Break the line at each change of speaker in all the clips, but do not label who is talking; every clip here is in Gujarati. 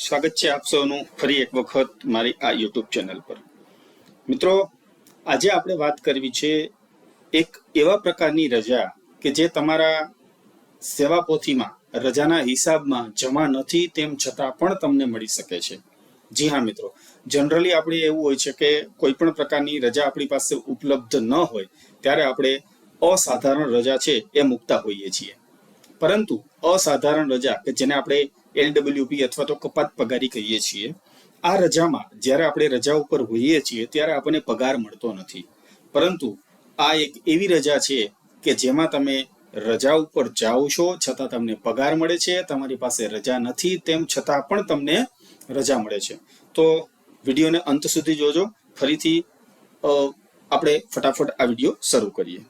સ્વાગત છે આપ સૌનું ફરી એક વખત મારી આ યુટ્યુબ ચેનલ પર. મિત્રો, આજે આપણે વાત કરવી છે એક એવા પ્રકારની રજા કે જે તમારા સેવા પોથીમાં, રજાના હિસાબમાં જમા નથી તેમ છતાં પણ તમને મળી શકે છે. જી હા, મિત્રો. જનરલી આપણે એવું હોય છે કે કોઈ પણ પ્રકારની રજા આપણી પાસે ઉપલબ્ધ ન હોય, ત્યારે આપણે અસાધારણ રજા છે એ મૂકતા હોઈએ છીએ. પરંતુ અસાધારણ રજા કે જેને આપણે એલડબ્લ્યુપી અથવા તો કપાત પગારી કહીએ છીએ. આ રજામાં જ્યારે આપણે રજા ઉપર હોઈએ છીએ ત્યારે આપણને પગાર મળતો નથી. પરંતુ આ એક એવી રજા છે કે જેમાં તમે રજા ઉપર જાઓ છો છતાં તમને પગાર મળે છે, તમારી પાસે રજા નથી તેમ છતાં પણ તમને રજા મળે છે. તો વિડીયોને અંત સુધી જોજો. ફરીથી આપણે ફટાફટ આ વીડિયો શરૂ કરીએ.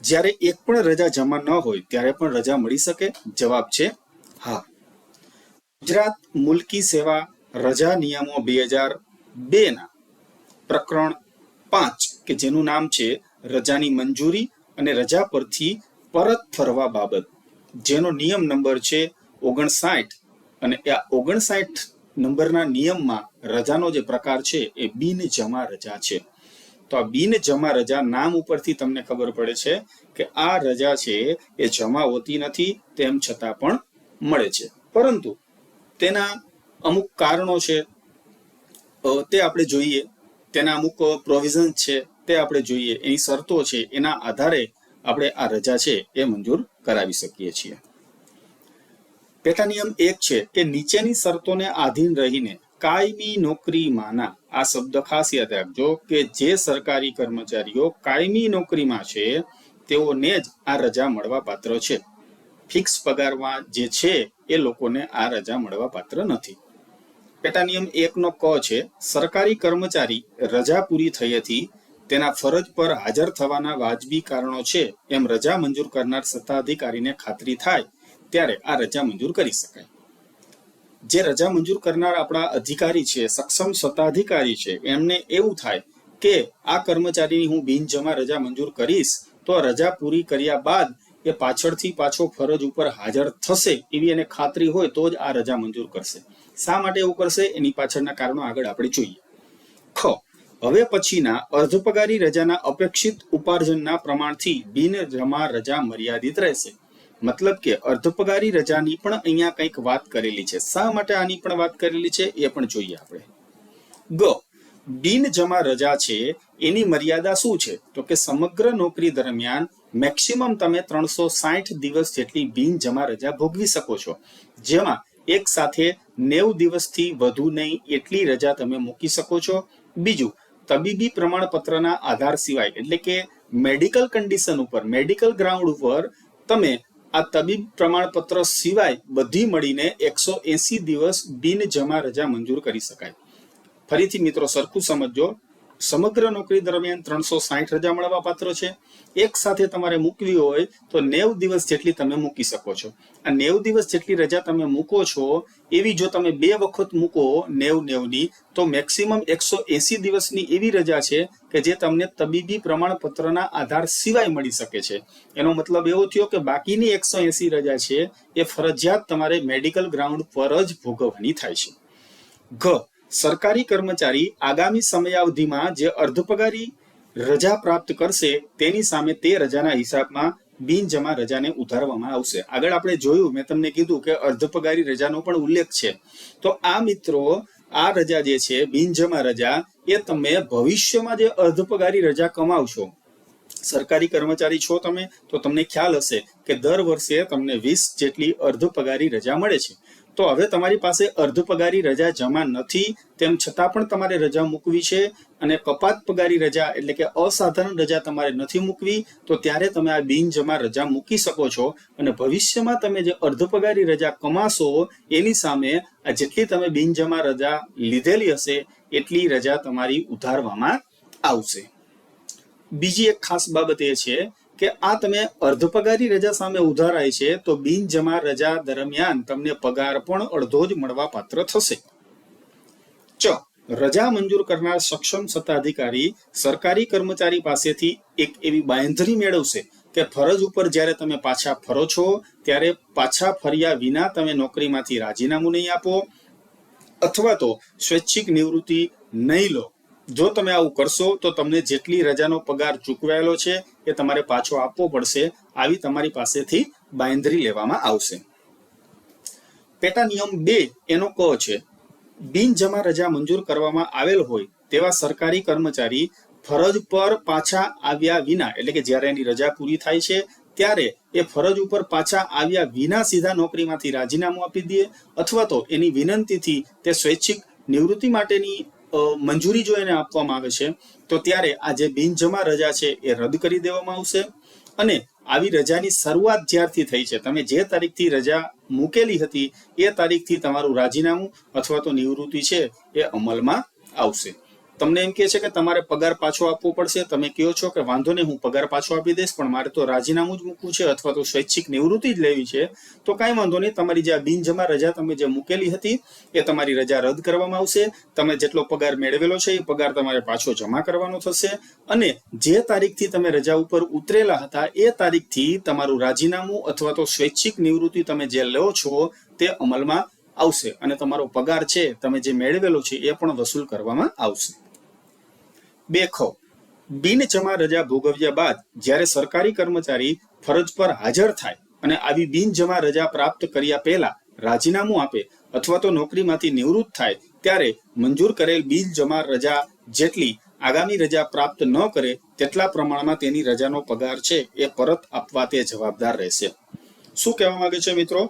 જ્યારે એક પણ રજા જમા ન હોય ત્યારે પણ રજા મળી શકે? જવાબ છે હા. ગુજરાત મુલકી સેવા રજા નિયમો બે હજાર બે ના પ્રકરણ પાંચ, કે જેનું નામ છે રજાની મંજૂરી અને રજા પરથી પરત ફરવા બાબત. જેનો નિયમ નંબર છે ઓગણસાઠ અને આ ઓગણસાઠ નંબરના નિયમમાં રજાનો જે પ્રકાર છે એ બિન જમા રજા છે. તો આ બિન જમા રજા નામ ઉપરથી તમને ખબર પડે છે કે આ રજા છે એ જમા હોતી નથી, તેમ છતાં પણ મળે છે. પરંતુ તેના અમુક કારણો છે. તે આપણે જોઈએ. તેના અમુક પ્રોવિઝન છે, તે આપણે જોઈએ. એની શરતો છે, એના આધારે આપણે આ રજા છે એ મંજૂર કરાવી શકીએ છીએ. પેટા નિયમ એક છે કે નીચેની શરતોને આધીન રહીને કાયમી નોકરીમાંના આ શબ્દ ખાસ યાદ રાખજો કે જે સરકારી કર્મચારીઓ કાયમી નોકરીમાં છે, તેઓને જ આ રજા મળવા પાત્ર છે. ફિક્સ પગારમાં જે છે એ લોકોને આ રજા મળવા પાત્ર નથી. પેટા નિયમ એકનો ક છે, સરકારી કર્મચારી રજા પૂરી થયેથી તેના ફરજ પર હાજર થવાના વાજબી કારણો છે, એમ રજા મંજૂર કરનાર સત્તાધિકારીને ખાતરી થાય, ત્યારે આ રજા મંજૂર કરી શકાય. જે રજા મંજૂર કરનાર આપણા અધિકારી છે, સક્ષમ સત્તાધિકારી છે, એમને એવું થાય કે, આ કર્મચારીની હું બિનજમા રજા મંજૂર કરીશ, તો રજા પૂરી કર્યા બાદ એ પાછળથી પાછો ફરજ ઉપર હાજર થશે એવી એને ખાતરી હોય તો જ આ રજા મંજૂર કરશે. શા માટે એવું કરશે? એની પાછળના કારણો આગળ આપણે જોઈએ. ખ. હવે પછીના અર્ધપગારી રજાના અપેક્ષિત ઉપાર્જનના પ્રમાણથી બિનજમા રજા મર્યાદિત રહેશે. મતલબ કે અર્ધપગારી રજાની પણ અહીંયા કંઈક વાત કરેલી છે. શા માટે આની પણ વાત કરેલી છે એ પણ જોઈએ આપણે. ગ. બિન જમા રજા છે એની મર્યાદા શું છે? તો કે સમગ્ર નોકરી દરમિયાન મેક્સિમમ તમે ત્રણસો સાઠ દિવસ જેટલી બિનજમા રજા ભોગવી શકો છો. જેમાં એક સાથે નેવ દિવસથી વધુ નહીં એટલી રજા તમે મૂકી શકો છો. બીજું, તબીબી પ્રમાણપત્રના આધાર સિવાય, એટલે કે મેડિકલ કન્ડિશન ઉપર, મેડિકલ ગ્રાઉન્ડ ઉપર તમે આ તબીબ પ્રમાણપત્ર સિવાય બધી મળીને એકસો એસી દિવસ બિનજમા રજા મંજૂર કરી શકાય. ફરીથી મિત્રો સરખું સમજજો. સમગ્ર નોકરી દરમિયાન ત્રણસો સાઠ રજા મળવા પાત્ર છે. એક સાથે તમારે મૂકવી હોય તો નેવ દિવસ જેટલી તમે મૂકી શકો છો. આ નેવ દિવસ જેટલી રજા તમે મૂકો છો, એવી જો તમે બે વખત મૂકો નેવ નેવની, તો મેક્સિમમ એકસો એસી દિવસની એવી રજા છે કે જે તમને તબીબી પ્રમાણપત્રના આધાર સિવાય મળી શકે છે. એનો મતલબ એવો થયો કે બાકીની એકસો એસી રજા છે એ ફરજિયાત તમારે મેડિકલ ગ્રાઉન્ડ પર જ ભોગવવાની થાય છે. ઘ સરકારી કર્મચારી આગામી સમયાવધિમાં જે અર્ધપગારી રજા પ્રાપ્ત કરશે, તેની સામે તે રજાના હિસાબમાં બિનજમા રજાને ઉધારવામાં આવશે. આગળ આપણે જોયું, મેં તમને કીધું કે અર્ધપગારી રજાનો પણ ઉલ્લેખ છે. તો આ મિત્રો, આ રજા જે છે, બિનજમા રજા, એ તમે ભવિષ્યમાં જે અર્ધપગારી રજા કમાવશો, સરકારી કર્મચારી છો તમે, તો તમને ખ્યાલ હશે કે દર વર્ષે તમને વીસ જેટલી અર્ધ પગારી રજા મળે છે. તો હવે તમારી પાસે અર્ધ પગારી રજા જમા નથી, તેમ છતાં પણ તમારે રજા મૂકવી છે અને કપાત પગારી રજા એટલે કે અસાધારણ રજા તમારે નથી મૂકવી, તો ત્યારે તમે આ બિનજમા રજા મૂકી શકો છો અને ભવિષ્યમાં તમે જે અર્ધ પગારી રજા કમાશો, એની સામે આ જેટલી તમે બિનજમા રજા લીધેલી હશે, એટલી રજા તમારી ઉધારવામાં આવશે. બીજી એક ખાસ બાબત એ છે કે આ તમે અર્ધપગારી રજા સામે ઉધારાય છે, તો બિનજમા રજા દરમિયાન તમને પગાર પણ અડધો જ મળવા પાત્ર થશે. ચ. રજા મંજૂર કરનાર સક્ષમ સત્તાધિકારી સરકારી કર્મચારી પાસેથી એક એવી બાંધણી મેળવશે કે ફરજ ઉપર જ્યારે તમે પાછા ફરો છો, ત્યારે પાછા ફર્યા વિના તમે નોકરીમાંથી રાજીનામું નહીં આપો, અથવા તો સ્વૈચ્છિક નિવૃત્તિ નહીં લો. જો તમે આવું કરશો, તો તમને જેટલી રજાનો પગાર ચૂકવાયેલો છે એ તમારે પાછો આપવો પડશે, આવી તમારી પાસેથી બાંધરી લેવામાં આવશે. પેટા નિયમ બે એનો ક છે. બિનજમા રજા મંજૂર કરવામાં આવેલ હોય તેવા સરકારી કર્મચારી ફરજ પર પાછા આવ્યા વિના, એટલે કે જ્યારે એની રજા પૂરી થાય છે, ત્યારે એ ફરજ ઉપર પાછા આવ્યા વિના સીધા નોકરીમાંથી રાજીનામું આપી દે, અથવા તો એની વિનંતીથી તે સ્વૈચ્છિક નિવૃત્તિ માટેની મંજૂરી જો એને આપવામાં આવે છે, તો ત્યારે આ જે બિનજમા રજા છે એ રદ કરી દેવામાં આવશે અને આવી રજાની શરૂઆત જ્યારથી થઈ છે, તમે જે તારીખથી રજા મૂકેલી હતી એ તારીખથી તમારું રાજીનામું અથવા તો નિવૃત્તિ છે એ અમલમાં આવશે. તમને એમ કે છે કે તમારે પગાર પાછો આપવો પડશે. તમે કહો છો કે વાંધો નહીં, હું પગાર પાછો આપી દઈશ, પણ મારે તો રાજીનામું જ મૂકવું છે અથવા તો સ્વૈચ્છિક નિવૃત્તિ જ લેવી છે. તો કાંઈ વાંધો નહીં, તમારી જે આ બિનજમા રજા તમે જે મૂકેલી હતી, એ તમારી રજા રદ કરવામાં આવશે. તમે જેટલો પગાર મેળવેલો છે, એ પગાર તમારે પાછો જમા કરવાનો થશે. અને જે તારીખથી તમે રજા ઉપર ઉતરેલા હતા, એ તારીખથી તમારું રાજીનામું અથવા તો સ્વૈચ્છિક નિવૃત્તિ તમે જે લો છો, તે અમલમાં આવશે. અને તમારો પગાર છે, તમે જે મેળવેલો છે, એ પણ વસૂલ કરવામાં આવશે. બે ખ બિનજમા રજા ભોગવ્યા બાદ જ્યારે સરકારી કર્મચારી ફરજ પર હાજર થાય અને આવી બિનજમા રજા પ્રાપ્ત કર્યા પહેલા રાજીનામું આપે અથવા તો નોકરીમાંથી નિવૃત્ત થાય ત્યારે મંજૂર કરેલ બિન જમા રજા જેટલી આગામી રજા પ્રાપ્ત ન કરે તેટલા પ્રમાણમાં તેની રજાનો પગાર છે એ પરત આપવા તે જવાબદાર રહેશે. શું કહેવા માંગે છે મિત્રો?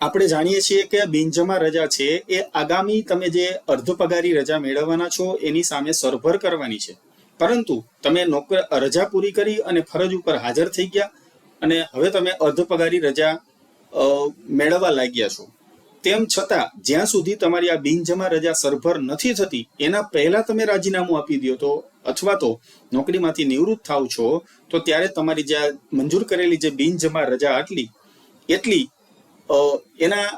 આપણે જાણીએ છીએ કે બિનજમા રજા છે, એ આગામી તમે જે અર્ધ પગારી રજા મેળવવાના છો, એની સામે સરભર કરવાની છે. પરંતુ તમે નોકર, રજા પૂરી કરી અને ફરજ ઉપર હાજર થઈ ગયા અને હવે તમે અર્ધ પગારી રજા મેળવવા લાગ્યા છો. તેમ છતાં, જ્યાં સુધી તમારી આ બિનજમા રજા સરભર નથી થતી, એના પહેલા તમે રાજીનામું આપી દો તો, અથવા તો નોકરીમાંથી નિવૃત્ત થાવ છો, તો ત્યારે તમારી જે મંજૂર કરેલી જે બિનજમા રજા આટલી, એટલી એના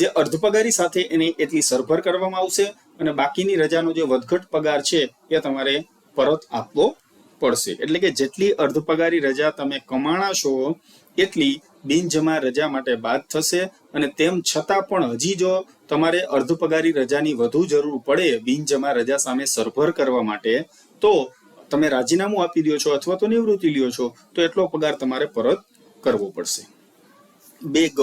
જે અર્ધપગારી સાથે એની એટલી સરભર કરવામાં આવશે અને બાકીની રજાનો જે વધઘટ પગાર છે એ તમારે પરત આપવો પડશે. એટલે કે જેટલી અર્ધપગારી રજા તમે કમાણાશો, એટલી બિનજમા રજા માટે બાદ થશે અને તેમ છતાં પણ હજી જો તમારે અર્ધપગારી રજાની વધુ જરૂર પડે બિનજમા રજા સામે સરભર કરવા માટે, તો તમે રાજીનામું આપી દો છો અથવા તો નિવૃત્તિ લ્યો છો, તો એટલો પગાર તમારે પરત કરવો પડશે. બે ગ.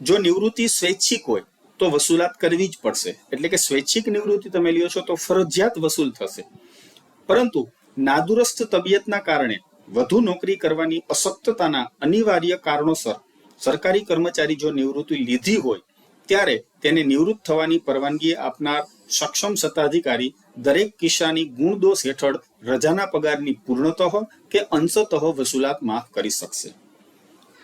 જો નિવૃત્તિ સ્વૈચ્છિક હોય, તો વસૂલાત કરવી જ પડશે. એટલે કે સ્વૈચ્છિક નિવૃત્તિ તમે લ્યો છો તો ફરજિયાત વસૂલ થશે. પરંતુ નાદુરસ્ત તબિયતના કારણે વધુ નોકરી કરવાની અશક્તતાના અનિવાર્ય કારણોસર સરકારી કર્મચારી જો નિવૃત્તિ લીધી હોય, ત્યારે તેને નિવૃત્ત થવાની પરવાનગી આપનાર સક્ષમ સત્તાધિકારી દરેક કિસ્સાની ગુણદોષ હેઠળ રજાના પગારની પૂર્ણતઃ કે અંશતઃ વસૂલાત માફ કરી શકશે.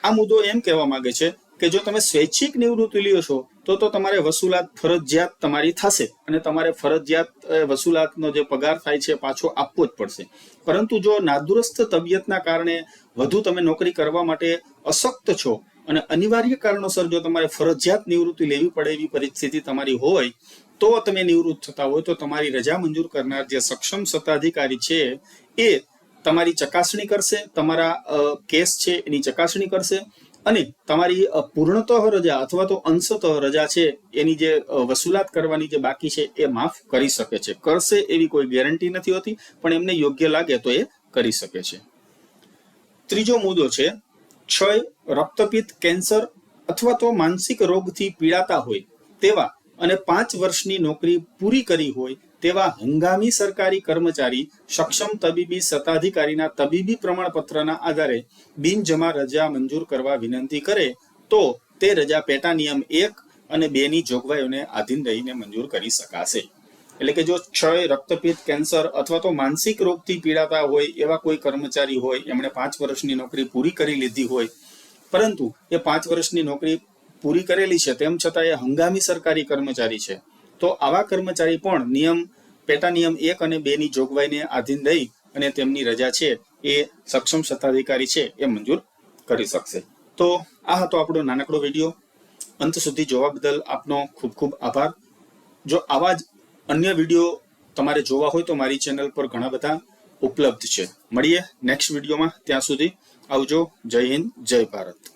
આ મુદ્દો એમ કહેવા માંગે છે કે જો તમે સ્વૈચ્છિક નિવૃત્તિ લ્યો છો, તો તો તમારે વસૂલાત ફરજિયાત તમારી થશે અને તમારે ફરજિયાત વસૂલાતનો જે પગાર થાય છે પાછો આપવો જ પડશે. પરંતુ જો નાદુરસ્ત તબિયતના કારણે વધુ તમે નોકરી કરવા માટે અશક્ત છો અને અનિવાર્ય કારણોસર જો તમારે ફરજિયાત નિવૃત્તિ લેવી પડે એવી પરિસ્થિતિ તમારી હોય, તો તમે નિવૃત્ત થતા હોય, તો તમારી રજા મંજૂર કરનાર જે સક્ષમ સત્તાધિકારી છે એ તમારી ચકાસણી કરશે, તમારા કેસ છે એની ચકાસણી કરશે અને તમારી પૂર્ણતઃ રજા અથવા તો અંશતઃ રજા છે, એની જે વસૂલાત કરવાની જે બાકી છે, એ માફ કરી શકે છે. કરશે એવી કોઈ ગેરંટી નથી હોતી, પણ એમને યોગ્ય લાગે તો એ કરી શકે છે. ત્રીજો મુદ્દો છે, ક્ષય, રક્તપિત્ત કેન્સર અથવા તો માનસિક રોગથી પીડાતા હોય તેવા અને પાંચ વર્ષની નોકરી પૂરી કરી હોય તેવા હંગામી સરકારી કર્મચારી સક્ષમ તબીબી સત્તાધિકારીના તબીબી પ્રમાણપત્રના આધારે બિનજમા રજા મંજૂર કરવા વિનંતી કરે તો તે રજા પેટા નિયમ એક અને બે ની જોગવાઈઓને આધીન રહીને મંજૂર કરી શકાશે. એટલે કે જો ક્ષય, રક્તપિત્ત, કેન્સર અથવા તો માનસિક રોગથી પીડાતા હોય એવા કોઈ કર્મચારી હોય, એમણે પાંચ વર્ષની નોકરી પૂરી કરી લીધી હોય, પરંતુ એ પાંચ વર્ષની નોકરી પૂરી કરેલી છે, તેમ છતાં એ હંગામી સરકારી કર્મચારી છે, તો આવા કર્મચારી પણ નિયમ પેટા નિયમ એક અને બે ની જોગવાઈને આધીન રહી અને તેમની રજા છે એ સક્ષમ સત્તાધિકારી છે એ મંજૂર કરી શકશે. તો આ હતો આપણો નાનકડો વીડિયો. અંત સુધી જોવા બદલ આપનો ખૂબ ખૂબ આભાર. જો આવા જ અન્ય વીડિયો તમારે જોવા હોય તો મારી ચેનલ પર ઘણા બધા ઉપલબ્ધ છે. મળીએ નેક્સ્ટ વિડીયોમાં. ત્યાં સુધી આવજો. જય હિન્દ, જય ભારત.